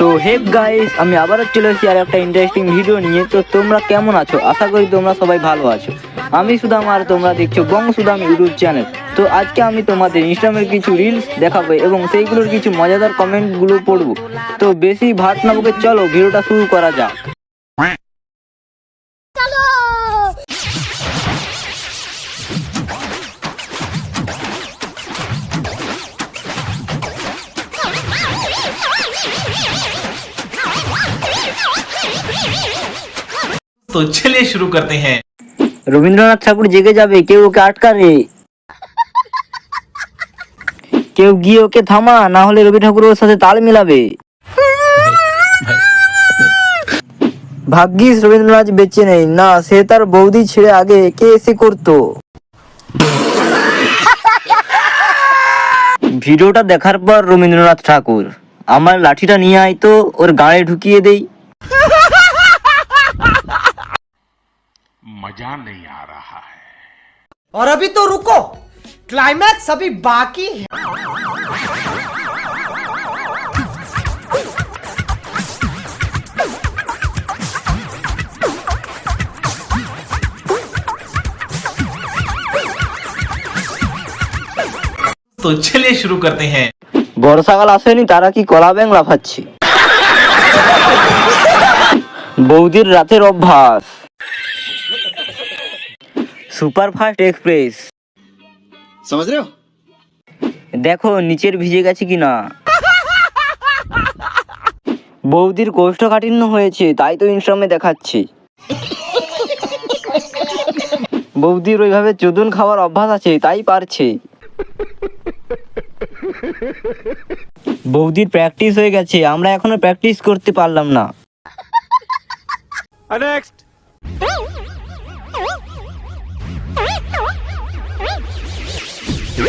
তো হেপ গাইস আমি আবারও চলে এসেছি আর একটা ইন্টারেস্টিং ভিডিও নিয়ে তো তোমরা কেমন আছো আশা করি তোমরা সবাই ভালো আছো আমি সুদাম আর তোমরা দেখছো বং সুদাম ইউটিউব চ্যানেল তো আজকে আমি তোমাদের ইনস্টাগ্রামের কিছু রিলস দেখাবো এবং সেইগুলোর কিছু মজাদার কমেন্টগুলো পড়বো তো বেশি ভাত না বুকে চলো ভিডিওটা শুরু করা যাক তো চলিয়ে শুরু করতে हैं रविंद्रनाथ ठाकुर जगे जाबे क्यों के अटकारे क्यों गियो के थमा ना होले रविंद्र ठाकुरর সাথে তাল মেলাবে ভাগ্যী রবীন্দ্রনাথ বেঁচে নেই না সেතර বৌদি ছিরে আগে একে একে করতো ভিডিওটা দেখার পর রবীন্দ্রনাথ ঠাকুর আমার লাঠিটা নিয়ে আইতো ওর গায়ে ঢুকিয়ে দেই मजा नहीं आ रहा है और अभी तो रुको क्लाइमैक्स अभी बाकी है तो चलिए शुरू करते हैं বর্ষাকাল আসে নি তারা কি কলা বেংলা খাচ্ছি বৌদির রাতের अभ्यास সুপারফাস্ট এক্সপ্রেস সমাজ দেখো নিচের ভিজে গেছে কিনা বৌদির কোষ্ঠকাঠিন্য হয়েছে তাই তো ইনস্টাগ্রামে দেখাচ্ছি বৌদির ওইভাবে চোদন খাওয়ার অভ্যাস আছে তাই পারছে বৌদির প্র্যাকটিস হয়ে গেছে আমরা এখনো প্র্যাকটিস করতে পারলাম না নেক্সট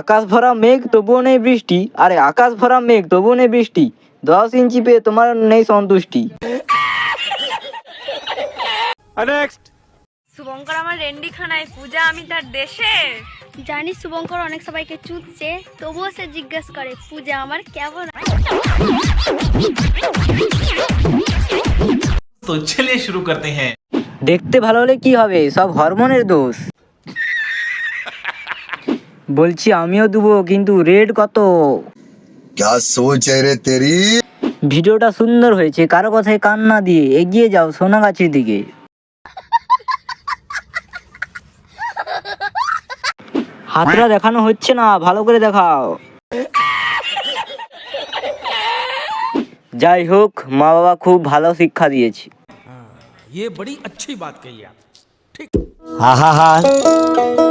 আকাশ ভরা মেঘ তবুও নেই বৃষ্টি আরে আকাশ ভরা মেঘ তবুও নেই বৃষ্টি দশ ইঞ্চি পেয়ে তোমার নেই সন্তুষ্টি শুভঙ্কর আমার রেন্ডিখানায় পূজা আমি তার দেশে জানি শুভঙ্কর অনেক সবাইকে চুদছে তবুও সে জিজ্ঞেস করে পূজা আমার কেমন তো চলে শুরু করতে হ্যাঁ দেখতে ভালো হলে কি হবে সব হরমোনের দোষ বলছি আমিও দেবো কিন্তু রেট কত ভিডিওটা সুন্দর হয়েছে কারো কথায় কান না দিয়ে এগিয়ে যাও সোনাগাছির দিকে হাতটা দেখানো হচ্ছে না ভালো করে দেখাও যাই হোক মা বাবা খুব ভালো শিক্ষা দিয়েছে ये হ্যাঁ, बड़ी